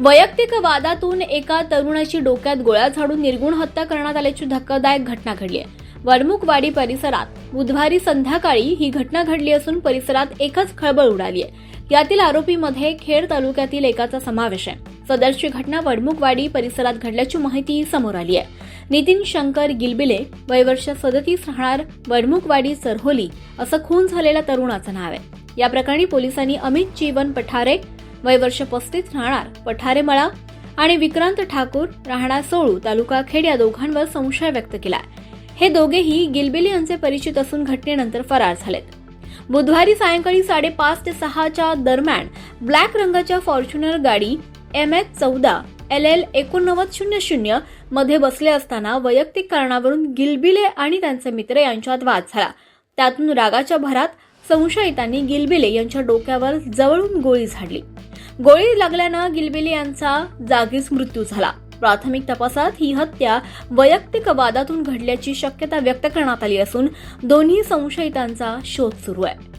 वैयक्तिक वादातून एका तरुणाची डोक्यात गोळ्या झाडून निर्गुण हत्या करण्यात आल्याची धक्कादायक घटना घडली आहे. वरमुखवाडी परिसरात बुधवारी संध्याकाळी ही घटना घडली असून परिसरात एकच खळबळ उडाली आहे. यातील आरोपीमध्ये खेड तालुक्यातील एकाचा समावेश आहे. सदरची घटना वडमुखवाडी परिसरात घडल्याची माहिती समोर आली आहे. नितीन शंकर गिलबिले वयवर्ष सदतीस राहणार वडमुखवाडी सरहोली असं खून झालेल्या तरुणाचं नाव आहे. या प्रकरणी पोलिसांनी अमित जीवन पठारे वयवर्ष पस्तीस राहणार पठारे मळा आणि विक्रांत ठाकूर राहणार सोळू तालुका खेड या दोघांवर संशय व्यक्त केला हे दोघेही गिलबिले यांचे परिचित असून घटनेनंतर फरार झालेत. बुधवारी सायंकाळी साडेपाच ते सहाच्या दरम्यान ब्लॅक रंगाच्या फॉर्च्युनर गाडी एम एच चौदा एल एल एकोणनव्वद शून्य शून्यमध्ये बसले असताना वैयक्तिक कारणावरून गिलबिले आणि त्यांचे मित्र यांच्यात वाद झाला. त्यातून रागाच्या भरात संशयितांनी गिलबिले यांच्या डोक्यावर जवळून गोळी झाडली. गोळी लागल्यानं गिलबिले यांचा जागीच मृत्यू झाला. प्राथमिक तपासात ही हत्या वैयक्तिक वादातून घडल्याची शक्यता व्यक्त करण्यात आली असून दोन्ही संशयितांचा शोध सुरू आहे.